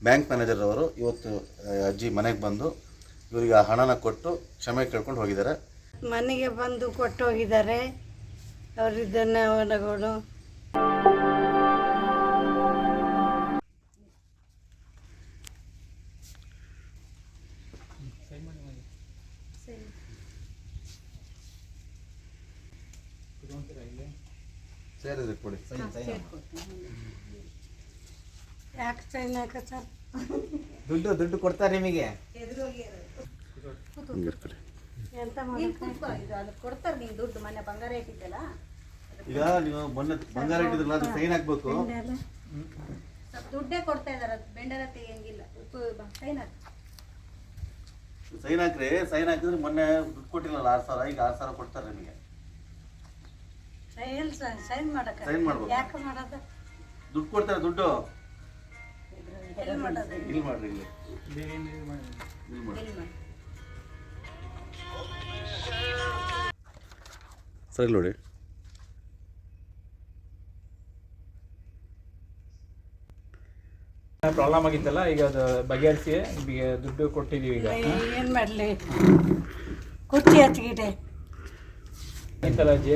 Bank manager ಅವರು ಇವತ್ತು ಅಜ್ಜಿ ಮನೆಗೆ ಬಂದು ಇವರಿಗೆ ಆ ಹಣನ ಕೊಟ್ಟು ಕ್ಷಮೆ ಕೇಳ್ಕೊಂಡು ಹೋಗಿದ್ದಾರೆ. ಮನೆಗೆ ಬಂದು ಕೊಟ್ಟು ಹೋಗಿದ್ದಾರೆ ಅವರು ಧನ್ಯವಾದಗಳು ಸೇರಿದ್ರೆ ಕೊಡಿ. ಯಾಕೆ ಸೈನ್ ಹಾಕತ್ತಾರ ದುಡ್ಡು ದುಡ್ಡು ಕೊಡ್ತಾರೆ ನಿಮಗೆ. ಎಂತ ಕೊಡ್ತಾರೆ ನೀನು ದುಡ್ಡು ಮೊನ್ನೆ ಬಂಗಾರ ಇಟ್ಟಿದ್ದಲ್ಲ. ಈಗ ನೀವು ಮೊನ್ನೆ ಬಂಗಾರ ಇಟ್ಟಿದ್ರಲ್ಲ ಅದು ಸೈನ್ ಹಾಕ್ಬೇಕು ಸ್ವಲ್ಪ ದುಡ್ಡೇ ಕೊಡ್ತಾ ಇದಾರೆ ಬೆಂಡರ ತೆಗಿಯಂಗಿಲ್ಲ. ಉಪ್ಪು ಸೈನ್ ಹಾಕಿ. ಸೈನ್ ಹಾಕ್ರಿ ಸೈನ್ ಹಾಕಿದ್ರೆ ಮೊನ್ನೆ ದುಡ್ಡು ಕೊಟ್ಟಿಲ್ಲಲ್ಲ ಆರು ಸಾವಿರ ಈಗ ಆರು ಸಾವಿರ ಕೊಡ್ತಾರೆ ನಿಮಗೆ. ಸೈನ್ ಸೈನ್ ಮಾಡಕ ಸೈನ್ ಮಾಡ್ಬೇಕು ಯಾಕೆ ಮಾಡೋದು? ದುಡ್ಡು ಕೊಡ್ತಾರೆ ದುಡ್ಡು. ಇಲ್ಲಿ ಮಾಡ್ರಿ ಇಲ್ಲಿ. ಇಲ್ಲಿ ಮಾಡಿ ಎಲ್ಲಿ ಮಾಡಿ ಸರಿ ನೋಡಿ. ಪ್ರಾಬ್ಲಮ್ ಆಗಿತ್ತಲ್ಲ ಈಗ ಅದು ಬಗೆಹರಿಸಿ ದುಡ್ಡು ಕೊಟ್ಟಿದ್ದೀವಿ ಈಗ. ಏನು ಮಾಡಲಿ? ಕುರ್ಚಿ ಹಚ್ಚಿಗಿದೆ. ಆಯ್ತಲ್ಲ ಅಜ್ಜಿ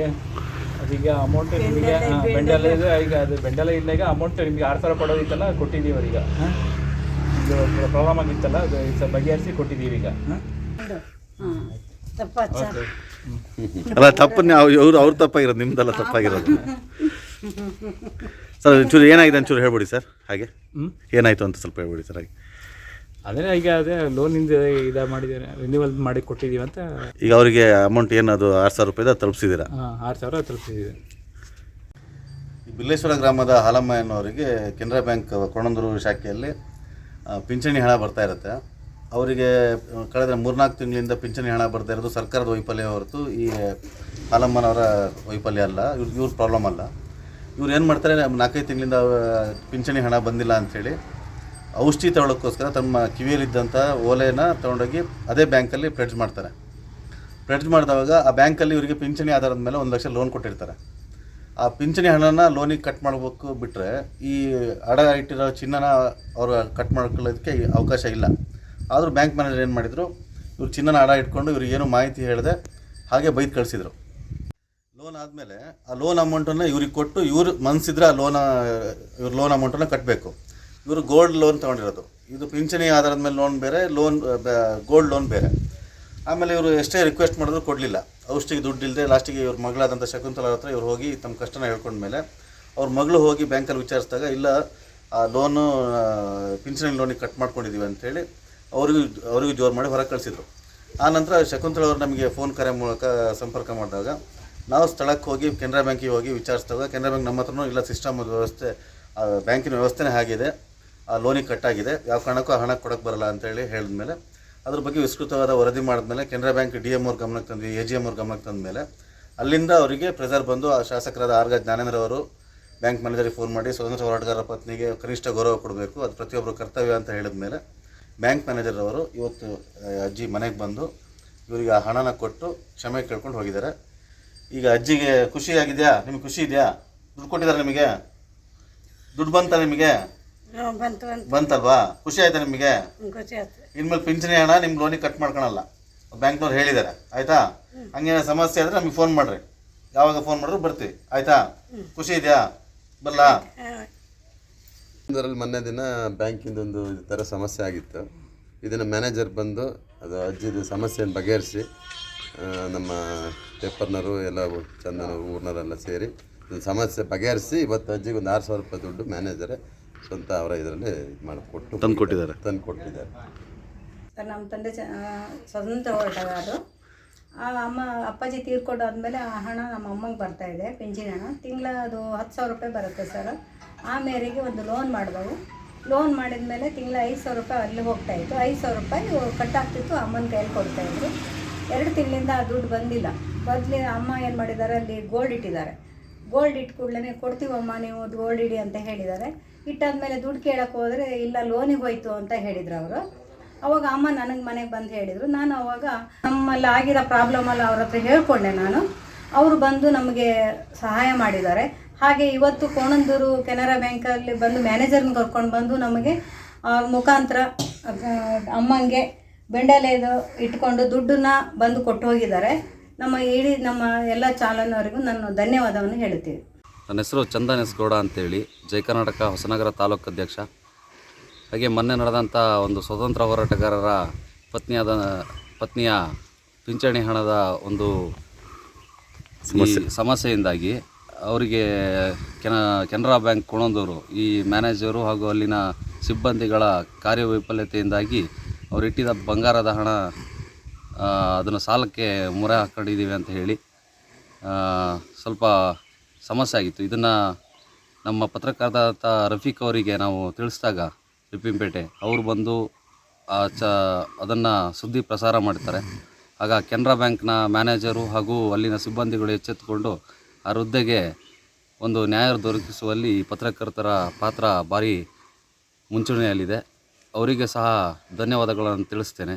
ಅದೀಗ ಅಮೌಂಟ್ ನಿಮಗೆ ಬೆಂಡೆಲ್ಲ ಇದೆ ಈಗ ಅದು ಬೆಂಡೆಲ್ಲ ಇಲ್ಲ ಈಗ ಅಮೌಂಟ್ ನಿಮಗೆ ಆರು ಸಾವಿರ ಕೊಡೋದಿತ್ತಲ್ಲ ಕೊಟ್ಟಿದ್ದೀವಿ ಈಗ ಹಾಂ? ಇದು ಪ್ರಾಬ್ಲಮ್ ಆಗಿತ್ತಲ್ಲ ಅದು ಈಗ ಬಗೆಹರಿಸಿ ಕೊಟ್ಟಿದ್ದೀವಿ ಈಗ. ಅಲ್ಲ ತಪ್ಪು ಅವ್ರು ಅವ್ರ ತಪ್ಪಾಗಿರೋದು ನಿಮ್ದೆಲ್ಲ ತಪ್ಪಾಗಿರೋದು. ಸರ್ ಒಂಚೂರು ಏನಾಗಿದೆ ಒಂಚೂರು ಹೇಳ್ಬಿಡಿ ಸರ್ ಹಾಗೆ. ಹ್ಞೂ ಏನಾಯ್ತು ಅಂತ ಸ್ವಲ್ಪ ಹೇಳ್ಬಿಡಿ ಸರ್ ಹಾಗೆ. ಅದೇ ಈಗ ಅದೇ ಲೋನಿಂದ ಇದು ಮಾಡಿದ್ದೇನೆ ರಿನ್ಯೂವಲ್ ಮಾಡಿ ಕೊಟ್ಟಿದ್ದೀವಿ ಅಂತ. ಈಗ ಅವರಿಗೆ ಅಮೌಂಟ್ ಏನು ಅದು ಆರು ಸಾವಿರ ರೂಪಾಯಿದ ತಲುಪಿಸಿದ್ದೀರಾ? ಹಾಂ ಆರು ಸಾವಿರ ತಲುಪಿಸಿದ್ದೀವಿ. ಈ ಬಿಲ್ಲೇಶ್ವರ ಗ್ರಾಮದ ಹಾಲಮ್ಮ ಎನ್ನುವರಿಗೆ ಕೆನರಾ ಬ್ಯಾಂಕ್ ಕೊಣಂದೂರು ಶಾಖೆಯಲ್ಲಿ ಆ, ಪಿಂಚಣಿ ಹಣ ಬರ್ತಾ ಇರುತ್ತೆ. ಅವರಿಗೆ ಕಳೆದ ಮೂರ್ನಾಲ್ಕು ತಿಂಗಳಿಂದ ಪಿಂಚಣಿ ಹಣ ಬರ್ತಾ ಇರೋದು ಸರ್ಕಾರದ ವೈಫಲ್ಯ ಹೊರತು ಈ ಹಾಲಮ್ಮನವರ ವೈಫಲ್ಯ ಅಲ್ಲ ಇವ್ರ ಇವ್ರ ಪ್ರಾಬ್ಲಮ್ ಅಲ್ಲ. ಇವ್ರು ಏನು ಮಾಡ್ತಾರೆ ನಾಲ್ಕೈದು ತಿಂಗಳಿಂದ ಆ, ಪಿಂಚಣಿ ಹಣ ಬಂದಿಲ್ಲ ಅಂಥೇಳಿ ಔಷಧಿ ತಗೊಳ್ಳೋಕ್ಕೋಸ್ಕರ ತಮ್ಮ ಕಿವಿಯಲ್ಲಿದ್ದಂಥ ಓಲೆನ ತೊಗೊಂಡೋಗಿ ಅದೇ ಬ್ಯಾಂಕಲ್ಲಿ ಪ್ರೆಡ್ಜ್ ಮಾಡ್ತಾರೆ. ಪ್ರೆಡ್ಜ್ ಮಾಡಿದಾಗ ಆ ಬ್ಯಾಂಕಲ್ಲಿ ಇವರಿಗೆ ಪಿಂಚಣಿ ಆಧಾರದ ಮೇಲೆ ಒಂದು ಲಕ್ಷ ಲೋನ್ ಕೊಟ್ಟಿರ್ತಾರೆ. ಆ ಪಿಂಚಣಿ ಹಣನ ಲೋನಿಗೆ ಕಟ್ ಮಾಡಬೇಕು ಬಿಟ್ಟರೆ ಈ ಅಡ ಇಟ್ಟಿರೋ ಚಿನ್ನನ ಅವರು ಕಟ್ ಮಾಡ್ಕೊಳ್ಳೋದಕ್ಕೆ ಅವಕಾಶ ಇಲ್ಲ. ಆದರೂ ಬ್ಯಾಂಕ್ ಮ್ಯಾನೇಜರ್ ಏನು ಮಾಡಿದರು, ಇವ್ರು ಚಿನ್ನನ ಅಡ ಇಟ್ಕೊಂಡು ಇವ್ರಿಗೆ ಏನು ಮಾಹಿತಿ ಹೇಳಿದೆ, ಹಾಗೆ ಬೈದು ಕಳಿಸಿದರು. ಲೋನ್ ಆದಮೇಲೆ ಆ ಲೋನ್ ಅಮೌಂಟನ್ನು ಇವ್ರಿಗೆ ಕೊಟ್ಟು ಇವ್ರು ಮನಸ್ಸಿದ್ರೆ ಆ ಲೋನ ಇವ್ರು ಲೋನ್ ಅಮೌಂಟನ್ನು ಕಟ್ಟಬೇಕು ಇವರು ಗೋಲ್ಡ್ ಲೋನ್ ತೊಗೊಂಡಿರೋದು. ಇದು ಪಿಂಚಣಿ ಆಧಾರದ ಮೇಲೆ ಲೋನ್ ಬೇರೆ ಲೋನ್ ಗೋಲ್ಡ್ ಲೋನ್ ಬೇರೆ. ಆಮೇಲೆ ಇವರು ಎಷ್ಟೇ ರಿಕ್ವೆಸ್ಟ್ ಮಾಡಿದ್ರು ಕೊಡಲಿಲ್ಲ. ಔಷಧಿಗೆ ದುಡ್ಡು ಇಲ್ಲದೆ ಲಾಸ್ಟಿಗೆ ಇವ್ರ ಮಗಳಾದಂಥ ಶಕುಂತಲ ಹತ್ರ ಇವ್ರು ಹೋಗಿ ತಮ್ಮ ಕಷ್ಟನ ಹೇಳ್ಕೊಂಡ್ಮೇಲೆ ಅವ್ರ ಮಗಳು ಹೋಗಿ ಬ್ಯಾಂಕಲ್ಲಿ ವಿಚಾರಿಸಿದಾಗ, ಇಲ್ಲ, ಆ ಲೋನು ಪಿಂಚಣಿ ಲೋನಿಗೆ ಕಟ್ ಮಾಡ್ಕೊಂಡಿದ್ದೀವಿ ಅಂಥೇಳಿ ಅವ್ರಿಗೂ, ಅವರಿಗೂ ಜೋರು ಮಾಡಿ ಹೊರಗೆ ಕಳಿಸಿದ್ರು. ಆ ನಂತರ ಅವರು ನಮಗೆ ಫೋನ್ ಕರೆ ಮೂಲಕ ಸಂಪರ್ಕ ಮಾಡಿದಾಗ, ನಾವು ಸ್ಥಳಕ್ಕೆ ಹೋಗಿ ಕೆನರಾ ಬ್ಯಾಂಕಿಗೆ ಹೋಗಿ ವಿಚಾರಿಸಿದಾಗ, ಕೆನರಾ ಬ್ಯಾಂಕ್ ನಮ್ಮ ಹತ್ರನೂ ಇಲ್ಲ ಸಿಸ್ಟಮ್ ವ್ಯವಸ್ಥೆ ಬ್ಯಾಂಕಿನ ವ್ಯವಸ್ಥೆನೇ ಆಗಿದೆ. ಆ ಲೋನಿಗೆ ಕಟ್ಟಾಗಿದೆ. ಯಾವ ಕಾರಣಕ್ಕೂ ಹಣ ಕೊಡೋಕ್ಕೆ ಬರಲ್ಲ ಅಂತೇಳಿ ಹೇಳಿದ್ಮೇಲೆ, ಅದ್ರ ಬಗ್ಗೆ ವಿಸ್ತೃತವಾದ ವರದಿ ಮಾಡಿದ್ಮೇಲೆ ಕೆನರಾ ಬ್ಯಾಂಕ್ ಡಿ ಎಂ ಅವ್ರ ಗಮನಕ್ಕೆ ತಂದ್ವಿ ಎ ಜಿ ಎಂ ಅವ್ರ ಗಮನಕ್ಕೆ ತಂದಮೇಲೆ, ಅಲ್ಲಿಂದ ಅವರಿಗೆ ಪ್ರೆಸರ್ ಬಂದು ಆ ಶಾಸಕರಾದ ಆರ್ಗ ಜ್ಞಾನೇಂದ್ರ ಅವರು ಬ್ಯಾಂಕ್ ಮ್ಯಾನೇಜರಿಗೆ ಫೋನ್ ಮಾಡಿ, ಸ್ವತಂತ್ರ ಹೋರಾಟಗಾರರ ಪತ್ನಿಗೆ ಕನಿಷ್ಠ ಗೌರವ ಕೊಡಬೇಕು, ಅದು ಪ್ರತಿಯೊಬ್ಬರು ಕರ್ತವ್ಯ ಅಂತ ಹೇಳಿದ್ಮೇಲೆ ಬ್ಯಾಂಕ್ ಮ್ಯಾನೇಜರ್ ಅವರು ಇವತ್ತು ಅಜ್ಜಿ ಮನೆಗೆ ಬಂದು ಇವರಿಗೆ ಆ ಹಣನ ಕೊಟ್ಟು ಕ್ಷಮೆ ಕೇಳ್ಕೊಂಡು ಹೋಗಿದ್ದಾರೆ. ಈಗ ಅಜ್ಜಿಗೆ ಖುಷಿ ಆಗಿದೆಯಾ ನಿಮಗೆ ಖುಷಿ ಇದೆಯಾ? ದುಡ್ಡು ಕೊಟ್ಟಿದ್ದಾರೆ ನಿಮಗೆ? ದುಡ್ಡು ಬಂತ ನಿಮಗೆ? ಬಂತು ಬಂತು. ಬಂತಲ್ವಾ? ಖುಷಿ ಆಯ್ತಾ ನಿಮಗೆ? ಖುಷಿ ಆಯ್ತು. ಇನ್ಮೇಲೆ ಪಿಂಚಣಿ ಹಣ ನಿಮ್ಮ ಲೋನಿಗೆ ಕಟ್ ಮಾಡ್ಕೊಳಲ್ಲ. ಬ್ಯಾಂಕ್ನವ್ರು ಹೇಳಿದ್ದಾರೆ ಆಯ್ತಾ? ಹಂಗೆ ಸಮಸ್ಯೆ ಆದರೆ ನಮಗೆ ಫೋನ್ ಮಾಡಿರಿ. ಯಾವಾಗ ಫೋನ್ ಮಾಡಿದ್ರು ಬರ್ತೀವಿ. ಆಯ್ತಾ? ಖುಷಿ ಇದೆಯಾ? ಬರಲಾ? ಇದರಲ್ಲಿ ಮೊನ್ನೆ ದಿನ ಬ್ಯಾಂಕಿಂದ ಒಂದು ಈ ಥರ ಸಮಸ್ಯೆ ಆಗಿತ್ತು. ಇದನ್ನು ಮ್ಯಾನೇಜರ್ ಬಂದು ಅದು ಅಜ್ಜಿದು ಸಮಸ್ಯೆಯನ್ನು ಬಗೆಹರಿಸಿ ನಮ್ಮ ಪೇಪರ್ನವರು ಎಲ್ಲ ಚಂದನ ಊರ್ನವರೆಲ್ಲ ಸೇರಿ ಸಮಸ್ಯೆ ಬಗೆಹರಿಸಿ ಇವತ್ತು ಅಜ್ಜಿಗೆ ಒಂದು ಆರು ಸಾವಿರ ರೂಪಾಯಿ ದುಡ್ಡು ಮ್ಯಾನೇಜರೇ ಸ್ವಂತ ಅವರ ಇದರಲ್ಲಿ ಇದು ಮಾಡಿಕೊಟ್ಟು ತಂದು ಕೊಟ್ಟಿದ್ದಾರೆ ತಂದು ಕೊಟ್ಟಿದ್ದಾರೆ ಸರ್ ನಮ್ಮ ತಂದೆ ಚ ಸ್ವತಂತ್ರ ಹೋರಾಟಗಾರರು ಆ ಅಮ್ಮ ಅಪ್ಪಾಜಿ ತೀರ್ಕೊಂಡು ಆದಮೇಲೆ ಆ ಹಣ ನಮ್ಮ ಅಮ್ಮಂಗೆ ಬರ್ತಾ ಇದೆ ಪಿಂಚಿನ ಹಣ. ತಿಂಗಳ ಅದು ಹತ್ತು ಸಾವಿರ ರೂಪಾಯಿ ಬರುತ್ತೆ ಸರ್. ಆ ಮೇರೆಗೆ ಒಂದು ಲೋನ್ ಮಾಡಿದವು ಲೋನ್ ಮಾಡಿದ ಮೇಲೆ ತಿಂಗಳ ಐದು ಸಾವಿರ ರೂಪಾಯಿ ಅಲ್ಲಿ ಹೋಗ್ತಾ ಇತ್ತು. ಐದು ಸಾವಿರ ರೂಪಾಯಿ ಕಟ್ಟಾಗ್ತಿತ್ತು ಅಮ್ಮನ ಕೈಯಲ್ಲಿ ಕೊಡ್ತಾಯಿದ್ರು ಎರಡು ತಿಂಗಳಿಂದ ಆ ದುಡ್ಡು ಬಂದಿಲ್ಲ. ಬದಲಿ ಅಮ್ಮ ಏನು ಮಾಡಿದ್ದಾರೆ ಅಲ್ಲಿ ಗೋಲ್ಡ್ ಇಟ್ಟಿದ್ದಾರೆ. ಗೋಲ್ಡ್ ಇಟ್ಟು ಕೂಡಲೇ ಕೊಡ್ತೀವಮ್ಮ ನೀವು ಗೋಲ್ಡ್ ಇಡಿ ಅಂತ ಹೇಳಿದ್ದಾರೆ. ಇಟ್ಟಾದ್ಮೇಲೆ ದುಡ್ಡು ಕೇಳಕ್ಕೆ ಹೋದರೆ ಇಲ್ಲ ಲೋನಿಗೆ ಹೋಯ್ತು ಅಂತ ಹೇಳಿದ್ರು ಅವರು. ಅವಾಗ ಅಮ್ಮ ನನಗೆ ಮನೆಗೆ ಬಂದು ಹೇಳಿದರು. ನಾನು ಅವಾಗ ನಮ್ಮಲ್ಲಿ ಆಗಿರೋ ಪ್ರಾಬ್ಲಮಲ್ಲಿ ಅವ್ರ ಹತ್ರ ಹೇಳ್ಕೊಂಡೆ ನಾನು. ಅವರು ಬಂದು ನಮಗೆ ಸಹಾಯ ಮಾಡಿದ್ದಾರೆ. ಹಾಗೆ ಇವತ್ತು ಕೋಣಂದೂರು ಕೆನರಾ ಬ್ಯಾಂಕಲ್ಲಿ ಬಂದು ಮ್ಯಾನೇಜರ್ನ ಕರ್ಕೊಂಡು ಬಂದು ನಮಗೆ ಮುಖಾಂತರ ಅಮ್ಮಂಗೆ ಬೆಂಡಲೆದು ಇಟ್ಕೊಂಡು ದುಡ್ಡನ್ನ ಬಂದು ಕೊಟ್ಟು ಹೋಗಿದ್ದಾರೆ ನಮ್ಮ ಇಡೀ, ನಮ್ಮ ಎಲ್ಲ ಚಾಲನವರಿಗೂ ನಾನು ಧನ್ಯವಾದವನ್ನು ಹೇಳ್ತೀವಿ ನನ್ನ ಹೆಸರು ಚಂದನ್ ಎಸ್ ಗೌಡ ಅಂತೇಳಿ ಜೈ ಕರ್ನಾಟಕ ಹೊಸನಗರ ತಾಲೂಕು ಅಧ್ಯಕ್ಷ. ಹಾಗೆ ಮೊನ್ನೆ ನಡೆದಂಥ ಒಂದು ಸ್ವತಂತ್ರ ಹೋರಾಟಗಾರರ ಪತ್ನಿಯಾದ ಪತ್ನಿಯ ಪಿಂಚಣಿ ಹಣದ ಒಂದು ಸಮಸ್ಯೆಯಿಂದಾಗಿ ಅವರಿಗೆ ಕೆನ ಕೆನರಾ ಬ್ಯಾಂಕ್ ಕುಣಂದೂರು ಈ ಮ್ಯಾನೇಜರು ಹಾಗೂ ಅಲ್ಲಿನ ಸಿಬ್ಬಂದಿಗಳ ಕಾರ್ಯವೈಫಲ್ಯತೆಯಿಂದಾಗಿ ಅವರು ಇಟ್ಟಿದ್ದ ಬಂಗಾರದ ಹಣ ಅದನ್ನು ಸಾಲಕ್ಕೆ ಮೊರೆ ಹಾಕ್ಕೊಂಡಿದ್ದೀವಿ ಅಂತ ಹೇಳಿ ಸ್ವಲ್ಪ ಸಮಸ್ಯೆ ಆಗಿತ್ತು. ಇದನ್ನು ನಮ್ಮ ಪತ್ರಕರ್ತ ರಫೀಕ್ ಅವರಿಗೆ ನಾವು ತಿಳಿಸಿದಾಗ ರಿಪ್ಪಿಂಪೇಟೆ ಅವರು ಬಂದು ಆ ಚ, ಅದನ್ನು ಸುದ್ದಿ ಪ್ರಸಾರ ಮಾಡ್ತಾರೆ ಆಗ ಕೆನರಾ ಬ್ಯಾಂಕ್ನ ಮ್ಯಾನೇಜರು ಹಾಗೂ ಅಲ್ಲಿನ ಸಿಬ್ಬಂದಿಗಳು ಎಚ್ಚೆತ್ತುಕೊಂಡು ಆ ವೃದ್ಧೆಗೆ ಒಂದು ನ್ಯಾಯ ದೊರಕಿಸುವಲ್ಲಿ ಪತ್ರಕರ್ತರ ಪಾತ್ರ ಭಾರಿ ಮುಂಚೂಣಿಯಲ್ಲಿದೆ. ಅವರಿಗೆ ಸಹ ಧನ್ಯವಾದಗಳನ್ನು ತಿಳಿಸ್ತೇನೆ.